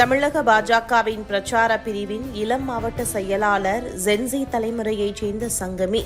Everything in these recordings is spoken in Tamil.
தமிழக பாஜகவின் பிரச்சார பிரிவின் இளம் மாவட்ட செயலாளர் ஜென்சி தலைமுறையைச் சேர்ந்த சங்கமி.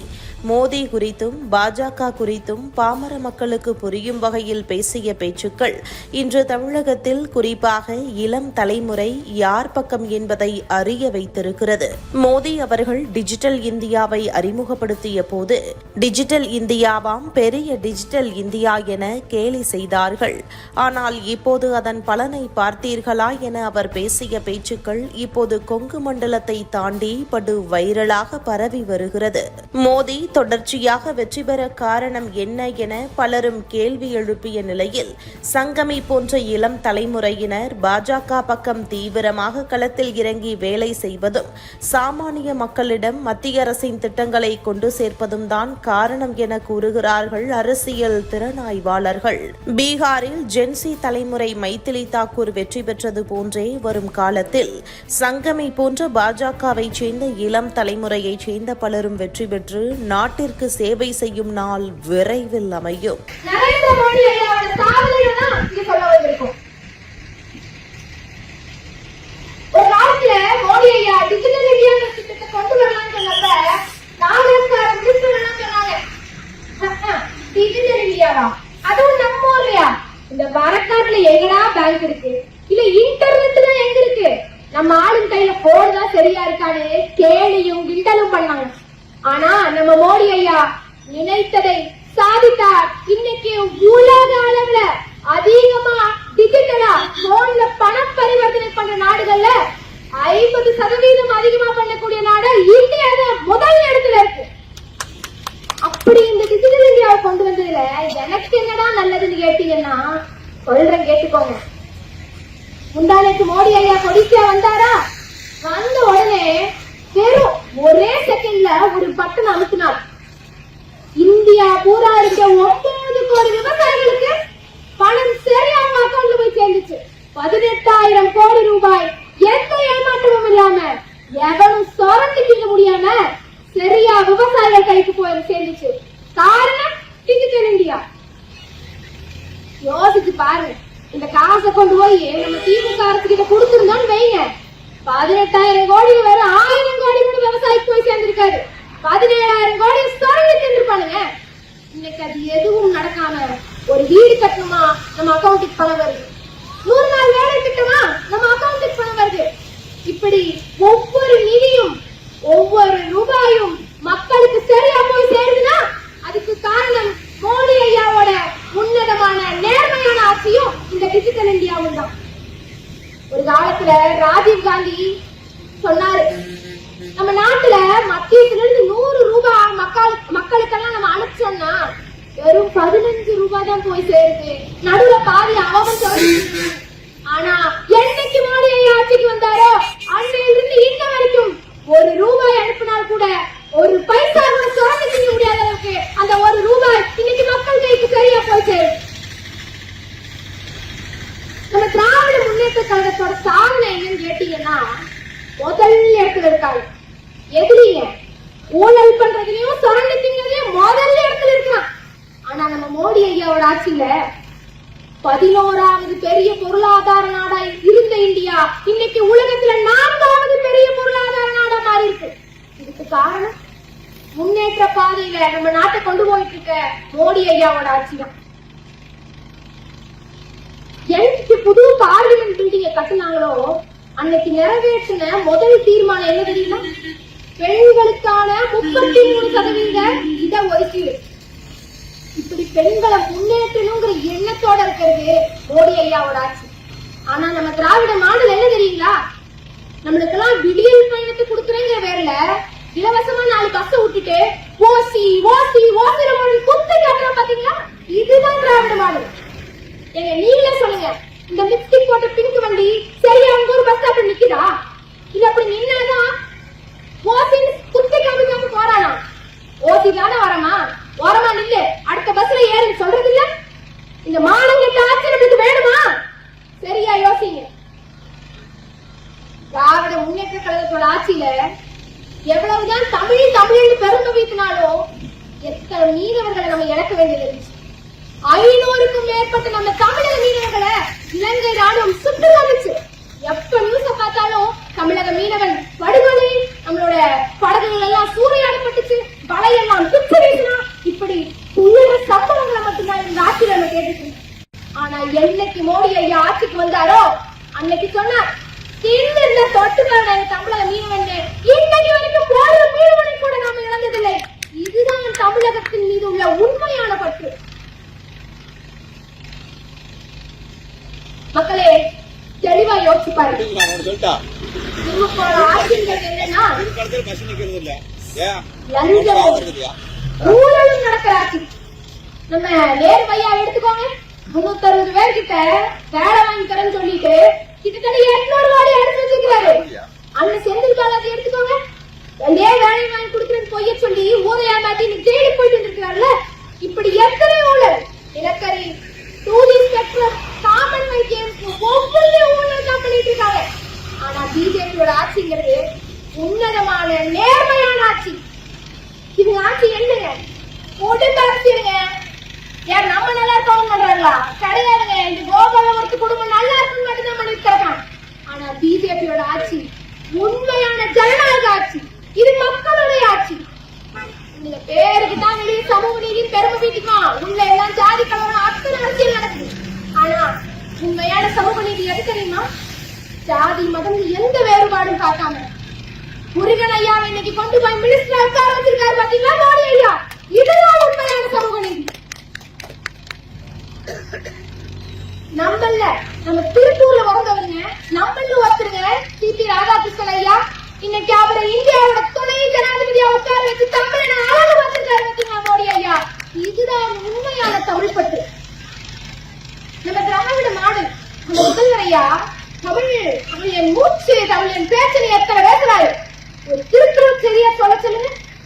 மோடி குறித்தும் பாஜக குறித்தும் பாமர மக்களுக்கு புரியும் வகையில் பேசிய பேச்சுக்கள் இன்று தமிழகத்தில் குறிப்பாக இளம் தலைமுறை யார் பக்கம் என்பதை அறிய வைத்திருக்கிறது. மோடி அவர்கள் டிஜிட்டல் இந்தியாவை அறிமுகப்படுத்திய போது டிஜிட்டல் இந்தியாவாம் பெரிய டிஜிட்டல் இந்தியா என கேலி செய்தார்கள். ஆனால் இப்போது அதன் பலனை பார்த்தீர்களா என அவர் பேசிய பேச்சுக்கள் இப்போது கொங்கு மண்டலத்தை தாண்டி படு வைரலாக பரவி வருகிறது. மோடி தொடர்ச்சியாக வெற்றி பெற காரணம் என்ன என பலரும் கேள்வி எழுப்பிய நிலையில் சங்கமி போன்ற இளம் தலைமுறையினர் பாஜக பக்கம் தீவிரமாக களத்தில் இறங்கி வேலை செய்வதும் சாமானிய மக்களிடம் மத்திய அரசின் திட்டங்களை கொண்டு சேர்ப்பதும் தான் காரணம் என கூறுகிறார்கள் அரசியல் திறனாய்வாளர்கள். பீகாரில் ஜென்சி தலைமுறை மைத்திலி தாக்கூர் வெற்றி பெற்றது போன்றே வரும் காலத்தில் சங்கமை போன்ற பாஜகவைச் சேர்ந்த இளம் தலைமுறையைச் சேர்ந்த பலரும் வெற்றி பெற்று நாட்டிற்கு சேவை செய்யும் நாள் விரைவில் அமையும். அதுவும் நம்ம இந்த வரக்காட்டுல எங்கடா பேங்க் இருக்கு? இல்ல இன்டர்நெட் தான் எங்க இருக்கு? நம்ம ஆளும் கையில போன் தான் சரியா இருக்கான்னு கேலியும் கிண்டலும் பண்ணாங்க. ஆனா நம்ம மோடி ஐயா நினைத்ததை சாதித்தார். இன்னைக்கு உலக அளவுல அதிகமா டிஜிட்டலா போன்ல பண பரிவர்த்தனை பண்ற நாடுகள்ல ஐம்பது சதவீதம் அதிகமா பண்ணக்கூடிய நாடு இந்தியா தான் முதல் இடத்துல இருக்கு. அப்படி இந்த டிஜிட்டல் இந்தியாவை கொண்டு வந்ததுல எனக்கு என்னடா நல்லதுன்னு கேட்டீங்கன்னா சொல்றேன் கேட்டுக்கோங்க. முந்தானத்து மோடி ஐயா கொடிசியா வந்தாரா? வந்த உடனே வெறும் ஒரே செகண்ட்ல ஒரு பட்டன் அமுத்தினார். இந்தியா பூரா இருக்க ஒன்பது கோடி விவசாயிகளுக்கு பணம் சரி அவங்க அக்கௌண்ட்ல போய் சேர்ந்துச்சு. பதினெட்டாயிரம் கோடி ரூபாய் எந்த ஏமாற்றமும் இல்லாம எவனும் சொரண்டி திங்க முடியாம சரியா விவசாயிகள் கைக்கு போய் சேர்ந்துச்சு. காரணம் டிஜிட்டல் இந்தியா யோசிச்சு பாருங்க. இந்த காசை கொண்டு போய் நம்ம திமுக அரசுகிட்ட கொடுத்துருந்தோம்னு வைங்க. பதினெட்டாயிரம் கோடி வெறும் ஆயிரம் கோடி கூட விவசாயிக்கு போய் சேர்ந்திருக்காரு. பதினேழாயிரம் கோடி தொடங்கி சேர்ந்திருப்பானுங்க இன்னைக்கு அது எதுவும் நடக்காம ஒரு வீடு கட்டணுமா? நம்ம அக்கௌண்ட்டுக்கு பணம் வருது. நூறு நாள் வேலை திட்டமா? நம்ம அக்கௌண்ட்டுக்கு பணம் வருது. இப்படி ஒவ்வொரு நிதியும் ஒவ்வொரு ரூபாயும் மக்களுக்கு சரியா போய் சேர்ந்து அதுக்கு காரணம் மோடி ஐயாவோட உன்னதமான நேர்மையான பிசிக்கல் இந்தியாவும் தான் ஒரு காலத்துல ராஜீவ் காந்தி சொன்னாரு நம்ம நாட்டுல மத்தியத்துல இருந்து நூறு ரூபாய் மக்கள் மக்களுக்கெல்லாம் நம்ம அனுப்பிச்சோம்னா வெறும் பதினஞ்சு ரூபாய் தான் போய் சேருது. நடுவுல பாதி அவன் ஆனா என்னைக்கு மோடி ஐயா ஆட்சிக்கு வந்தாரோ அன்னையில இருந்து இன்ன வரைக்கும் ஒரு ரூபாய் அனுப்பினால் கூட ஒரு பைசா கூட சுரண்டி செய்ய முடியாத அளவுக்கு அந்த ஒரு ரூபாய் இன்னைக்கு மக்கள் கைக்கு சரியா போய் சேரும் நம்ம திராவிட கழகத்தோட சாதனை என்னன்னு கேட்டீங்கன்னா முதல் இடத்துல இருக்காங்க. எதிரிங்க ஊழல் பண்றதுலயும் சுரண்டி திங்கிறதுலயும் முதல்ல இடத்துல இருக்கான். ஆனா நம்ம மோடி ஐயாவோட ஆட்சியில பதினோராவது பெரிய பொருளாதார நாடா இருந்த இந்தியா இன்னைக்கு உலகத்துல நான்காவது பெரிய பொருளாதார நாடா மாறி இருக்கு இதுக்கு காரணம் முன்னேற்ற பாதையில நம்ம நாட்டை கொண்டு போயிட்டு இருக்க மோடி ஐயாவோட ஆட்சி தான். புது பார்லிமெண்ட் பில்டிங்க கட்டுனாங்களோ அன்னைக்கு நிறைவேற்றின முதல் தீர்மானம் என்ன தெரியுமா? பெண்களுக்கான முப்பத்தி மூணு சதவீத இட ஒதுக்கீடு. இப்படி பெண்களை முன்னேற்றணுங்கிற எண்ணத்தோட இருக்கிறது மோடி ஐயாவோட ஆட்சி. ஆனா நம்ம திராவிட மாடல் என்ன தெரியுங்களா? நம்மளுக்கெல்லாம் விடியல் பயணத்தை கொடுக்குறேங்கிற வேறல இலவசமா நாலு பஸ் விட்டுட்டு ஓசி ஓசி ஓசிர மாடல் குத்து காட்டுறோம் பாத்தீங்களா? இதுதான் திராவிட மாடல். இந்த லிப்ஸ்டிக் போட்ட பிங்க் வண்டி சரியா உங்க ஒரு பஸ் ஸ்டாப்ல நிக்குதா? இது அப்படி நின்னாதான் ஓசின்னு குத்தி காமிக்காம போறானா? ஓசி தானே வரமா ஓரமா நில்லு. அடுத்த பஸ்ல ஏறு சொல்றது இல்ல? இந்த மானங்கெட்ட ஆட்சி நம்மளுக்கு வேணுமா? சரியா யோசிங்க. திராவிட முன்னேற்ற கழகத்தோட ஆட்சியில எவ்வளவுதான் தமிழ் தமிழ்னு பெருமை வீசினாலும் எத்தனை மீனவர்களை நம்ம இழக்க வேண்டியது இருந்துச்சு. ஐநூறுக்கும் மேற்பட்ட நம்ம தமிழக மீனவர்களை இலங்கை ராணுவம் சுட்டு வந்துச்சு எப்ப நியூஸ பார்த்தாலும் தமிழக மீனவன் படுகொலை நம்மளோட படகுகள் எல்லாம் சூறையாடப்பட்டுச்சு வலையெல்லாம் பிச்சு வீசினா இப்படி துயர சம்பவங்களை மட்டும்தான் இந்த ஆட்சியில நம்ம கேட்டுட்டு ஆனா என்னைக்கு மோடி ஐயா ஆட்சிக்கு வந்தாரோ அன்னைக்கு சொன்னார் இந்த தொட்டுக்கான தமிழக மீனவன் இன்னைக்கு வரைக்கும் ஒரு மீனவனை கூட நாம இழந்ததில்லை இதுதான் தமிழகத்தின் மீது உள்ள உண்மையான பற்று மக்களே தெளிவா யோசிச்சு சொல்லிட்டா? பஸ் நிக்கிறது இல்ல. ஊழலும் ஆட்சி நம்ம நேரு பையா எடுத்துக்கோங்க. முன்னூத்தி அறுபது பேர்கிட்ட வேலை வாங்கி தரேன்னு சொல்லிட்டு கிட்டத்தட்ட எட்நூறு வாடி எடுத்து அண்ணன் செந்தில் பாலாஜி எடுத்துக்கோங்க. அதே வேலை வாங்கி கொடுக்குறேன்னு பொய்ய சொல்லி ஊரை ஏமாத்தி இன்னைக்கு ஜெயிலுக்கு போயிட்டு வந்திருக்கிறாருல இப்படி எத்தனை ஊழல்? நிலக்கரி டூரிஸ்ட் பெட்ரோல் காமன்வெல்த் கேம்ஸ் ஒவ்வொரு ஊழல் தான் பண்ணிட்டு இருக்காங்க ஆனா பிஜேபியோட ஆட்சிங்கிறது உன்னதமான நேர்மையான ஆட்சி. இது ஆட்சி என்னங்க? உடம்பு அரசியலுங்க யார் நம்ம நல்லா இருக்கவும் பண்றாங்களா கிடையாதுங்க. இந்த கோபால கோபாலவரத்து குடும்பம் நல்லா இருக்குன்னு மட்டும்தான் பண்ணிட்டு இருக்கான் ஆனா பிஜேபியோட ஆட்சி உண்மையான ஜனநாயக ஆட்சி. இது மக்களுடைய ஆட்சி. இந்த பேருக்கு தான் வெளியே சமூக நீதி பெருமை வீட்டுக்கான் உள்ள எல்லாம் ஜாதி கலவரம் அத்தனை அரசியல் நடக்குது. ஆனா உண்மையான சமூக நீதி எது தெரியுமா? ஜாதி மதம் எந்த வேறுபாடும் முருகன் ஐயா இன்னைக்கு கொண்டு போய் மினிஸ்டர் உட்கார வச்சிருக்காரு பாத்தீங்களா? மோடி ஐயா. இதுதான் உண்மையான சமூக நீதி. நம்மள நம்ம திருப்பூர்ல பிறந்தவங்க நம்மள ஒருத்தருங்க சிபி ராதாகிருஷ்ணன் ஐயா இன்னைக்கு அவரை இந்தியாவோட துணை ஜனாதிபதியா உட்கார வச்சு தமிழனை அழகு வச்சிருக்காரு பாத்தீங்களா மோடி ஐயா? இதுதான் உண்மையான தமிழ்பற்று நம்ம திராவிட மாடல் முதல்வர் ஐயா தமிழ் தமிழ் என் மூச்சு தமிழ் என் பேச்சு எத்தனை பேசுறாரு? திருக்குறள் சரியா சொல்ல சொல்லுங்க.